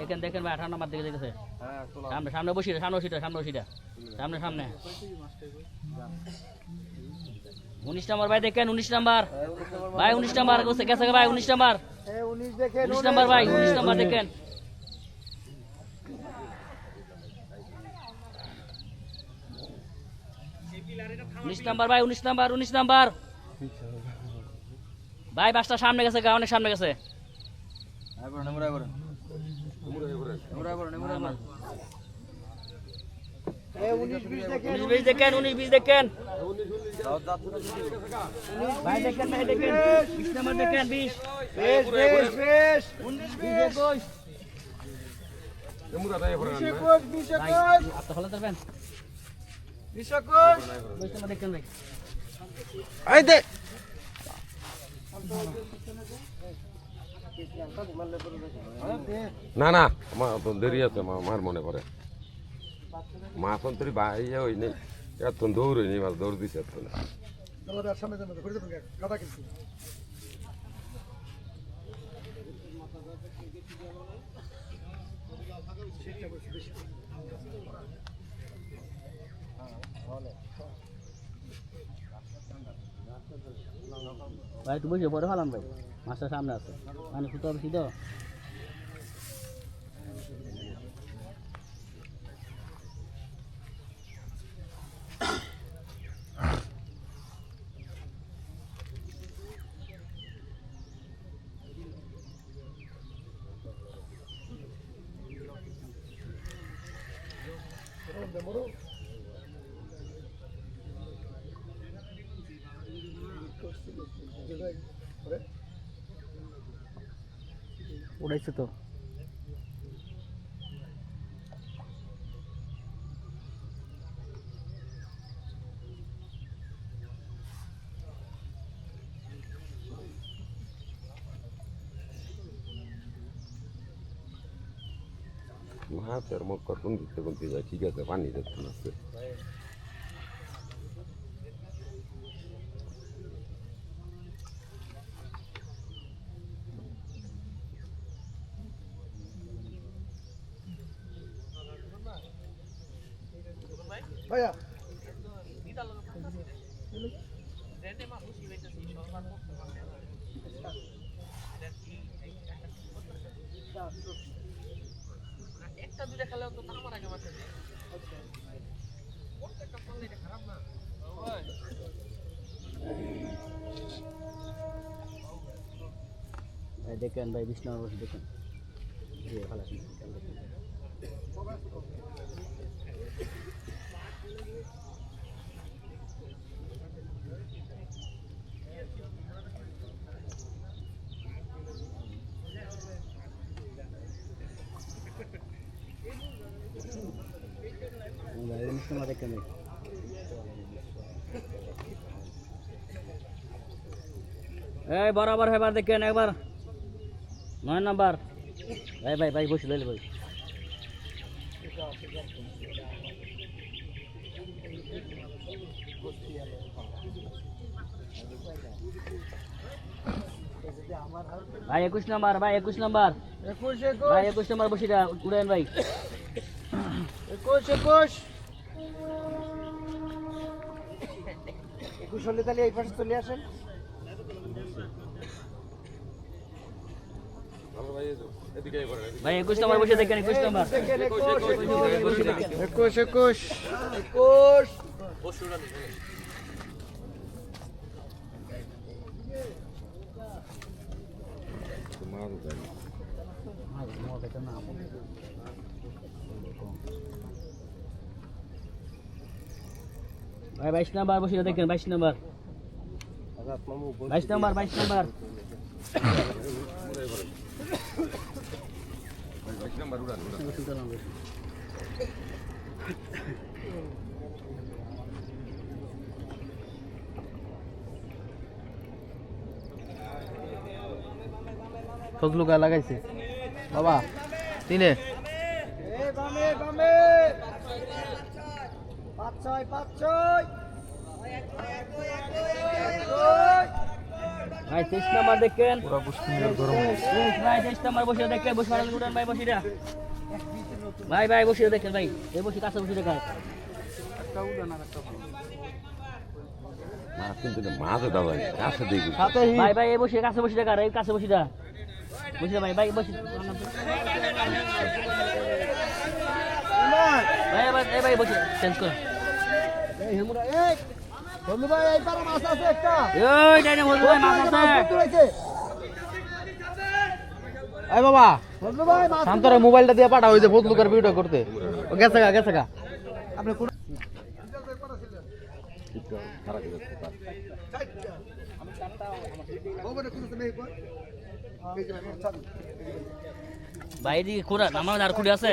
দেখেন দেখেন ভাই আঠারো নাম্বার দিকে দেখেছে হ্যাঁ সামনে সামনে বসিটা সামনে বসিটা সামনে বসিটা সামনে সামনে। উনিশ নাম্বার ভাই দেখেন উনিশ নাম্বার। ভাই উনিশ নাম্বার গেছে গেছে ভাই উনিশ নাম্বার। উনিশ নাম্বার ভাই উনিশ নাম্বার দেখেন। উনিশ নাম্বার ভাই উনিশ নাম্বার উনিশ নাম্বার। ভাই বাসটা সামনে গেছে অনেক সামনে গেছে। উনিশ দেখেন উনিশ বিশ দেখেন ভাই দেখেন ভাই দেখেন বিশ নাম্বার দেখেন বিশ। বেশ বেশ বেশ। উনিশ বিশ একুশ। বিশ একুশ বিশ ভাই একুশ। আপনি হলে দেবেন বিশ একুশ। বিশ নাম্বার দেখেন ভাই। এই দে। না না আমার দেরি আছে আমার মনে করে মাছ অন্তরি বাইরে হই নেই এত দৌড় হয়নি মাছ দৌড় দিছে এত না ভাই একটু বসে পরে ফেলান ভাই। মাছটা সামনে আছে। মানে সুতো বেশি তো উড়াইছে তো। মাছের মুখ কখন দিতে কোনতে যায়? ঠিক আছে পানি যাচ্ছে না ভাইয়া ভাই দেখেন ভাই বিশ নম্বর বসে দেখেন এই যে ভালো আছে, দেখেন। এই ভাই উনিশ নম্বর দেখেন ভাই। এই বরাবর এবার দেখেন একবার। নয় নাম্বার। ভাই ভাই ভাই বসে লইলে ভাই। ভাই একুশ নাম্বার ভাই একুশ নাম্বার। একুশ ভাই একুশ নাম্বার বসিটা উড়েন ভাই। একুশ একুশ। একুশ হলে তাহলে এই পাশে চলে আসেন ভাই একুশ নাম্বার বসে দেখেন একুশ নাম্বার একুশ একুশ একুশ একুশ মাছ যায় ভাই, বাইশ নাম্বার বসে দেখেন, বাইশ নাম্বার। বাইশ নাম্বার বাইশ নাম্বার। নাম্বার উড়ান উড়ান ফজলু গায়ে লাগাইছে। বাবা, তিনে। ভাই তেইশ নাম্বার দেখেন। পুরা পুষ্কিনের গরম ভাই তেইশ নাম্বার বসে দেখেন বসে উঠান ভাই বসিটা ভাই ভাই বসে দেখেন ভাই। এই বসে কাছে বসে দেখায়। মাছ কিন্তু না, মাছ এটা ভাই। ভাই ভাই এই বসে কাছে বসে দেখা এই কাছে বসিটা বসে ভাই ভাই বসে। ভাই ভাই বসে চেঞ্জ কর। বন্ধু ভাই এই পারে মাছ আছে একটা ওই ডাইনে বলব ভাই মাছ আছে এই বাবা বন্ধু ভাই মাছ শান্তরে মোবাইলটা দিয়ে পাঠাও ওই যে ফজলুকার ভিডিও করতে ও গেছে গা গেছে গা আপনি কোন ভাই কোরা আমার আর কুড়ি আছে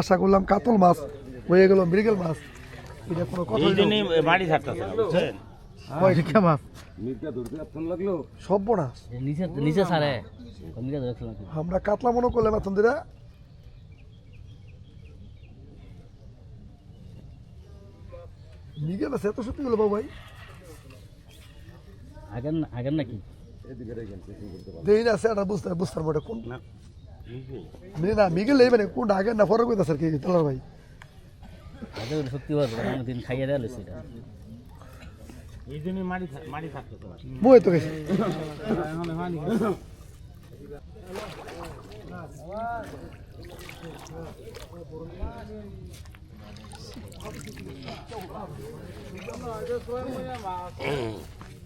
আশা করলাম কাতল মাছ হয়ে গেল মৃগেল মাছ। এটা কোনো কথা বাড়ি ছাড়তেছে বুঝছেন? মাছ। মির্কা ধরতে ফোন নিচে নিচে সারে নিচে দেখছ নাকি আমরা কাতলা মনে করলাম এখন দিরা। মৃগেল মাছ এত সত্যি হলো বাবু ভাই আগের আগের নাকি এদিকে রেখেন চেকিং করতে পারব দেই না সেটা বুঝতে বুঝতে পারব এটা কোন মানে না মিগেল এই মানে কোনটা আগে না পরে কইতা স্যার কি তালার ভাই আগে সত্যি বলব দিন খাইয়ে দেওয়া লইছি এটা এই জন্যই মাড়ি থা- মাড়ি থাকতেছে মই তো গেছি সালে